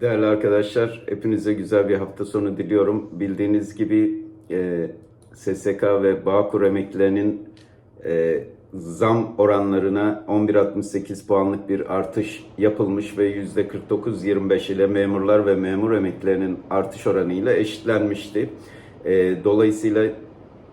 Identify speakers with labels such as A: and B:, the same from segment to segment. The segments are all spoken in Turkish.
A: Değerli arkadaşlar, hepinize güzel bir hafta sonu diliyorum. Bildiğiniz gibi e, SSK ve Bağkur emeklilerinin e, zam oranlarına 11.68 puanlık bir artış yapılmış ve %49.25 ile memurlar ve memur emeklilerinin artış oranıyla eşitlenmişti. E, dolayısıyla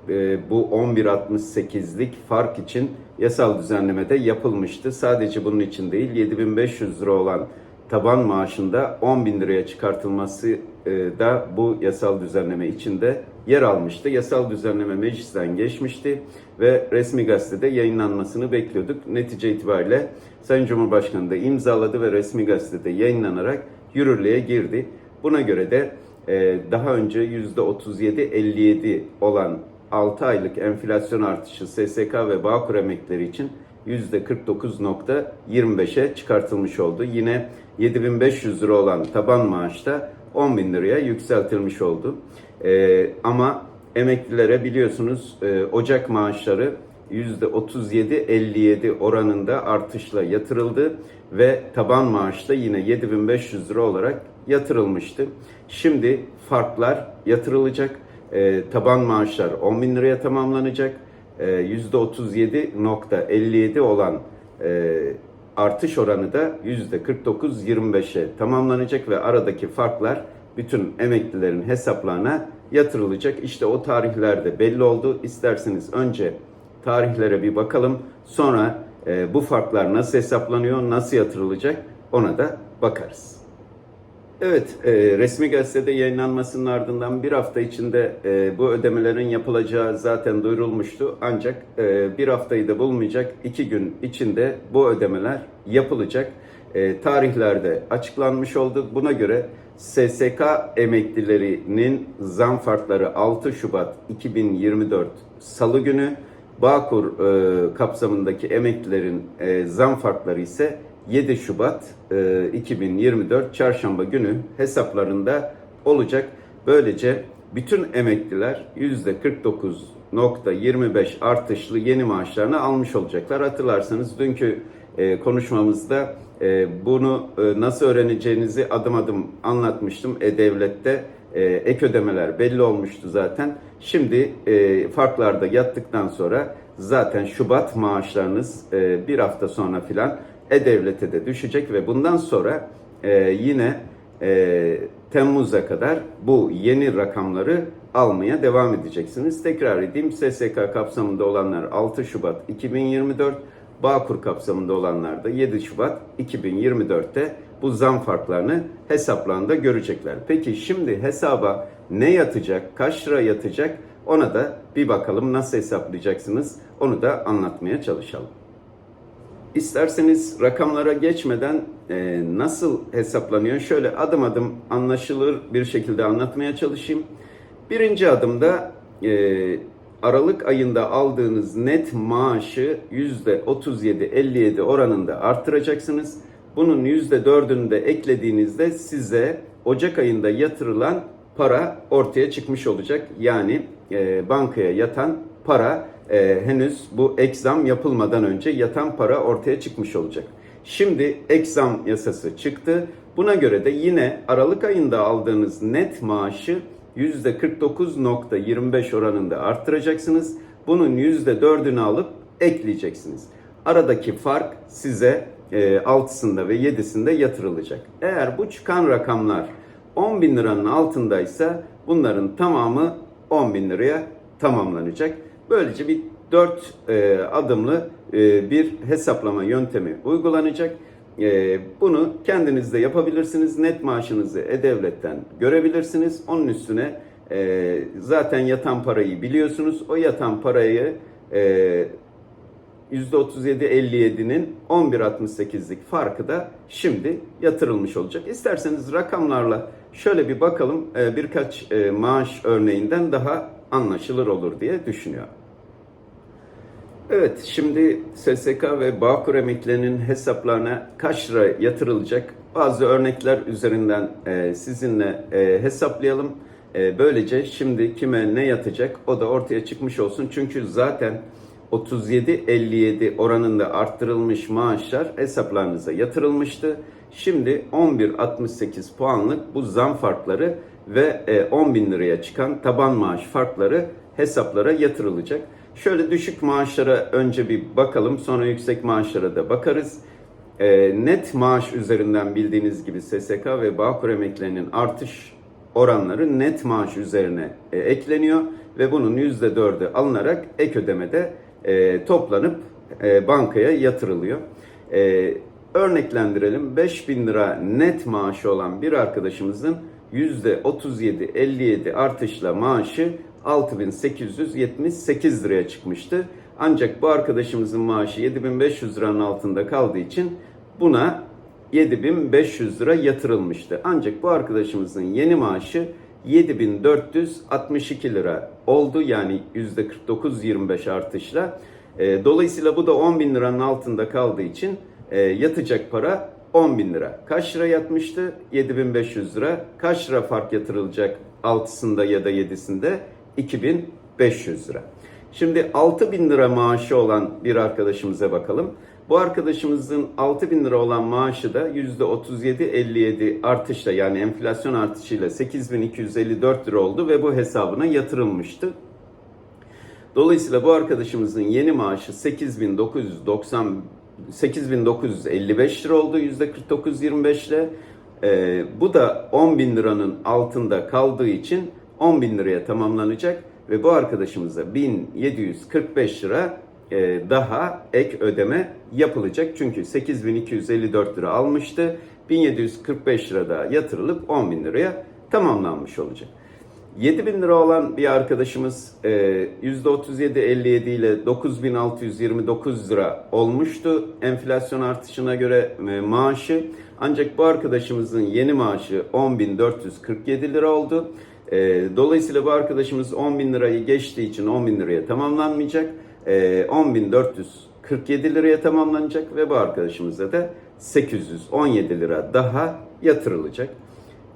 A: e, bu 11.68'lik fark için yasal düzenleme de yapılmıştı. Sadece bunun için değil 7500 lira olan taban maaşında 10 bin liraya çıkartılması e, da bu yasal düzenleme içinde yer almıştı. Yasal düzenleme meclisten geçmişti ve resmi gazetede yayınlanmasını bekliyorduk. Netice itibariyle Sayın Cumhurbaşkanı da imzaladı ve resmi gazetede yayınlanarak yürürlüğe girdi. Buna göre de e, daha önce %37-57 olan 6 aylık enflasyon artışı SSK ve Bağkur emeklileri için %49.25'e çıkartılmış oldu. Yine 7500 lira olan taban maaşta 10 bin liraya yükseltilmiş oldu. Ee, ama emeklilere biliyorsunuz e, Ocak maaşları %37-57 oranında artışla yatırıldı ve taban maaşta yine 7500 lira olarak yatırılmıştı. Şimdi farklar yatırılacak. E, taban maaşlar 10 bin liraya tamamlanacak. E, %37.57 olan e, artış oranı da %49.25'e tamamlanacak ve aradaki farklar bütün emeklilerin hesaplarına yatırılacak. İşte o tarihlerde belli oldu. İsterseniz önce tarihlere bir bakalım. Sonra e, bu farklar nasıl hesaplanıyor, nasıl yatırılacak ona da bakarız. Evet, e, resmi gazetede yayınlanmasının ardından bir hafta içinde e, bu ödemelerin yapılacağı zaten duyurulmuştu. Ancak e, bir haftayı da bulmayacak, iki gün içinde bu ödemeler yapılacak. E, tarihlerde açıklanmış oldu. Buna göre SSK emeklilerinin zam farkları 6 Şubat 2024 Salı günü, Bağkur e, kapsamındaki emeklilerin e, zam farkları ise 7 Şubat e, 2024 Çarşamba günü hesaplarında olacak. Böylece bütün emekliler %49.25 artışlı yeni maaşlarını almış olacaklar. Hatırlarsanız dünkü e, konuşmamızda e, bunu e, nasıl öğreneceğinizi adım adım anlatmıştım. E-Devlet'te e, ek ödemeler belli olmuştu zaten. Şimdi e, farklarda yattıktan sonra zaten Şubat maaşlarınız e, bir hafta sonra filan e-Devlet'e de düşecek ve bundan sonra e, yine e, Temmuz'a kadar bu yeni rakamları almaya devam edeceksiniz. Tekrar edeyim SSK kapsamında olanlar 6 Şubat 2024, Bağkur kapsamında olanlar da 7 Şubat 2024'te bu zam farklarını hesaplarında görecekler. Peki şimdi hesaba ne yatacak, kaç lira yatacak ona da bir bakalım nasıl hesaplayacaksınız onu da anlatmaya çalışalım. İsterseniz rakamlara geçmeden e, nasıl hesaplanıyor şöyle adım adım anlaşılır bir şekilde anlatmaya çalışayım. Birinci adımda e, Aralık ayında aldığınız net maaşı %37-57 oranında arttıracaksınız. Bunun %4'ünü de eklediğinizde size Ocak ayında yatırılan para ortaya çıkmış olacak. Yani e, bankaya yatan para e, henüz bu ekzam yapılmadan önce yatan para ortaya çıkmış olacak. Şimdi ekzam yasası çıktı. Buna göre de yine Aralık ayında aldığınız net maaşı %49.25 oranında arttıracaksınız. Bunun %4'ünü alıp ekleyeceksiniz. Aradaki fark size e, 6'sında ve 7'sinde yatırılacak. Eğer bu çıkan rakamlar 10 bin liranın altındaysa bunların tamamı 10 bin liraya tamamlanacak. Böylece bir 4 e, adımlı e, bir hesaplama yöntemi uygulanacak. E, bunu kendiniz de yapabilirsiniz. Net maaşınızı E-Devlet'ten görebilirsiniz. Onun üstüne e, zaten yatan parayı biliyorsunuz. O yatan parayı e, %37.57'nin 11.68'lik farkı da şimdi yatırılmış olacak. İsterseniz rakamlarla şöyle bir bakalım e, birkaç e, maaş örneğinden daha anlaşılır olur diye düşünüyorum. Evet, şimdi SSK ve Bağkur emeklilerinin hesaplarına kaç lira yatırılacak? Bazı örnekler üzerinden e, sizinle e, hesaplayalım. E, böylece şimdi kime ne yatacak o da ortaya çıkmış olsun. Çünkü zaten 37-57 oranında arttırılmış maaşlar hesaplarınıza yatırılmıştı. Şimdi 11.68 puanlık bu zam farkları ve e, 10 bin liraya çıkan taban maaş farkları hesaplara yatırılacak. Şöyle düşük maaşlara önce bir bakalım sonra yüksek maaşlara da bakarız. E, net maaş üzerinden bildiğiniz gibi SSK ve Bağkur emeklerinin artış oranları net maaş üzerine e, ekleniyor ve bunun %4'ü alınarak ek ödemede e, toplanıp e, bankaya yatırılıyor. E, örneklendirelim 5000 lira net maaşı olan bir arkadaşımızın %37-57 artışla maaşı 6878 liraya çıkmıştı. Ancak bu arkadaşımızın maaşı 7500 liranın altında kaldığı için buna 7500 lira yatırılmıştı. Ancak bu arkadaşımızın yeni maaşı 7462 lira oldu. Yani %49-25 artışla. E, dolayısıyla bu da 10 bin liranın altında kaldığı için e, yatacak para 10 bin lira. Kaç lira yatmıştı? 7500 lira. Kaç lira fark yatırılacak 6'sında ya da 7'sinde? 2500 lira. Şimdi 6 bin lira maaşı olan bir arkadaşımıza bakalım. Bu arkadaşımızın 6 bin lira olan maaşı da %37-57 artışla yani enflasyon artışıyla 8254 lira oldu ve bu hesabına yatırılmıştı. Dolayısıyla bu arkadaşımızın yeni maaşı 8990 8955 lira oldu %49-25 ile. Ee, bu da 10 bin liranın altında kaldığı için 10 bin liraya tamamlanacak ve bu arkadaşımıza 1745 lira e, daha ek ödeme yapılacak. Çünkü 8254 lira almıştı. 1745 lira daha yatırılıp 10 bin liraya tamamlanmış olacak. 7 bin lira olan bir arkadaşımız e, %37-57 ile 9629 lira olmuştu. Enflasyon artışına göre e, maaşı. Ancak bu arkadaşımızın yeni maaşı 10.447 lira oldu. E, dolayısıyla bu arkadaşımız 10 bin lirayı geçtiği için 10 bin liraya tamamlanmayacak. E, 10.447 liraya tamamlanacak ve bu arkadaşımıza da 817 lira daha yatırılacak.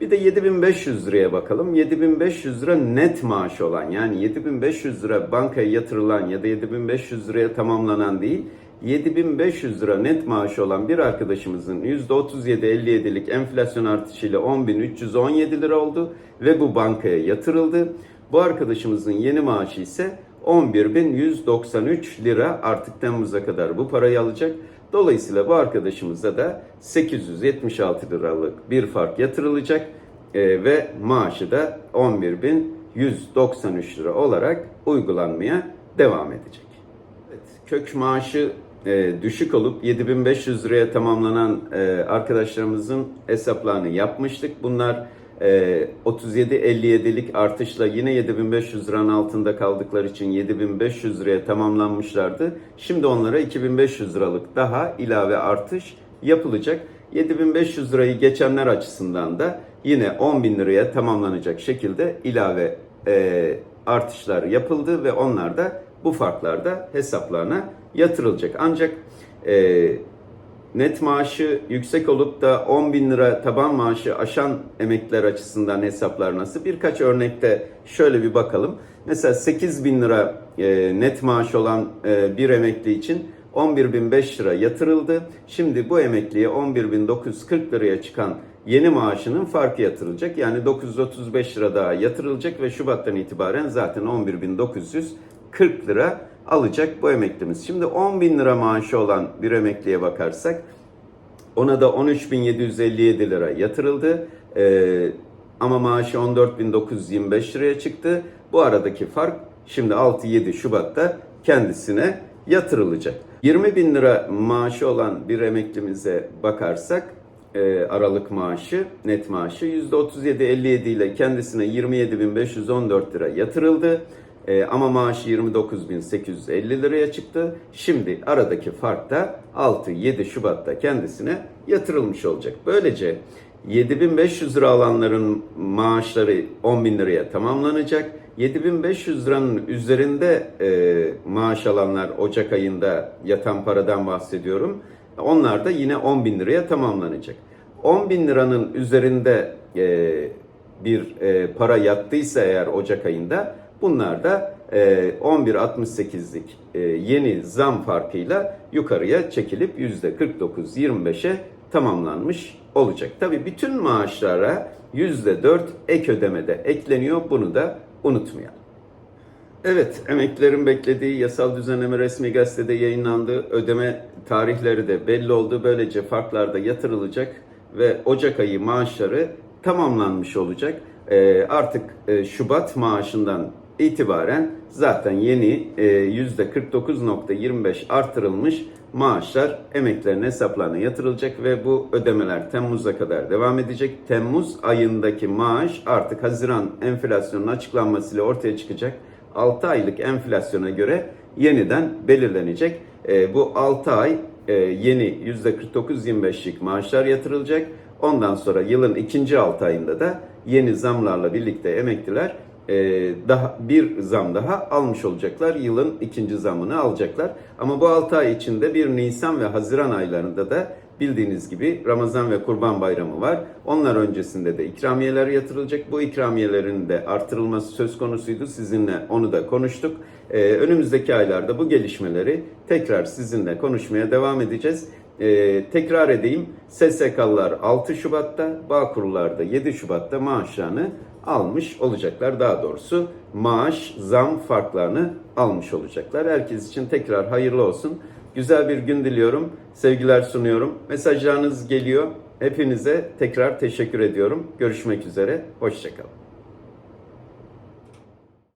A: Bir de 7500 liraya bakalım. 7500 lira net maaş olan yani 7500 lira bankaya yatırılan ya da 7500 liraya tamamlanan değil 7500 lira net maaşı olan bir arkadaşımızın %37-57'lik enflasyon artışıyla 10.317 lira oldu ve bu bankaya yatırıldı. Bu arkadaşımızın yeni maaşı ise 11.193 lira artık Temmuz'a kadar bu parayı alacak. Dolayısıyla bu arkadaşımıza da 876 liralık bir fark yatırılacak e, ve maaşı da 11.193 lira olarak uygulanmaya devam edecek. Evet, kök maaşı e, düşük olup 7500 liraya tamamlanan e, arkadaşlarımızın hesaplarını yapmıştık. Bunlar e, 37-57'lik artışla yine 7500 liranın altında kaldıkları için 7500 liraya tamamlanmışlardı. Şimdi onlara 2500 liralık daha ilave artış yapılacak. 7500 lirayı geçenler açısından da yine 10.000 liraya tamamlanacak şekilde ilave e, artışlar yapıldı ve onlar da bu farklarda hesaplarına yatırılacak. Ancak e, net maaşı yüksek olup da 10 bin lira taban maaşı aşan emekliler açısından hesaplar nasıl? Birkaç örnekte şöyle bir bakalım. Mesela 8 bin lira e, net maaş olan e, bir emekli için 11.005 lira yatırıldı. Şimdi bu emekliye 11.940 liraya çıkan yeni maaşının farkı yatırılacak. Yani 935 lira daha yatırılacak ve Şubat'tan itibaren zaten 11.940 lira alacak bu emeklimiz. Şimdi 10 bin lira maaşı olan bir emekliye bakarsak ona da 13.757 lira yatırıldı. Ee, ama maaşı 14.925 liraya çıktı. Bu aradaki fark şimdi 6-7 Şubat'ta kendisine yatırılacak. 20 bin lira maaşı olan bir emeklimize bakarsak e, Aralık maaşı, net maaşı %37-57 ile kendisine 27.514 lira yatırıldı. E, ama maaşı 29.850 liraya çıktı. Şimdi aradaki fark da 6-7 Şubat'ta kendisine yatırılmış olacak. Böylece 7500 lira alanların maaşları 10 bin liraya tamamlanacak. 7500 liranın üzerinde e, maaş alanlar Ocak ayında yatan paradan bahsediyorum. Onlar da yine 10 bin liraya tamamlanacak. 10 bin liranın üzerinde e, bir e, para yattıysa eğer Ocak ayında Bunlar da e, 11.68'lik e, yeni zam farkıyla yukarıya çekilip %49.25'e tamamlanmış olacak. Tabii bütün maaşlara %4 ek ödemede ekleniyor. Bunu da unutmayalım. Evet, emeklilerin beklediği yasal düzenleme resmi gazetede yayınlandı. Ödeme tarihleri de belli oldu. Böylece farklar da yatırılacak ve Ocak ayı maaşları tamamlanmış olacak. Ee, artık e, Şubat maaşından itibaren zaten yeni e, %49.25 artırılmış maaşlar emeklilerin hesaplarına yatırılacak ve bu ödemeler Temmuz'a kadar devam edecek. Temmuz ayındaki maaş artık Haziran enflasyonun açıklanmasıyla ortaya çıkacak. 6 aylık enflasyona göre yeniden belirlenecek. E, bu 6 ay e, yeni %49-25'lik maaşlar yatırılacak. Ondan sonra yılın ikinci 6 ayında da yeni zamlarla birlikte emekliler e, daha bir zam daha almış olacaklar. Yılın ikinci zamını alacaklar. Ama bu 6 ay içinde bir Nisan ve Haziran aylarında da bildiğiniz gibi Ramazan ve Kurban Bayramı var. Onlar öncesinde de ikramiyeler yatırılacak. Bu ikramiyelerin de artırılması söz konusuydu. Sizinle onu da konuştuk. Ee, önümüzdeki aylarda bu gelişmeleri tekrar sizinle konuşmaya devam edeceğiz. Ee, tekrar edeyim. SSK'lılar 6 Şubat'ta, Bağkurlular da 7 Şubat'ta maaşlarını almış olacaklar. Daha doğrusu maaş, zam farklarını almış olacaklar. Herkes için tekrar hayırlı olsun. Güzel bir gün diliyorum. Sevgiler sunuyorum. Mesajlarınız geliyor. Hepinize tekrar teşekkür ediyorum. Görüşmek üzere. Hoşçakalın.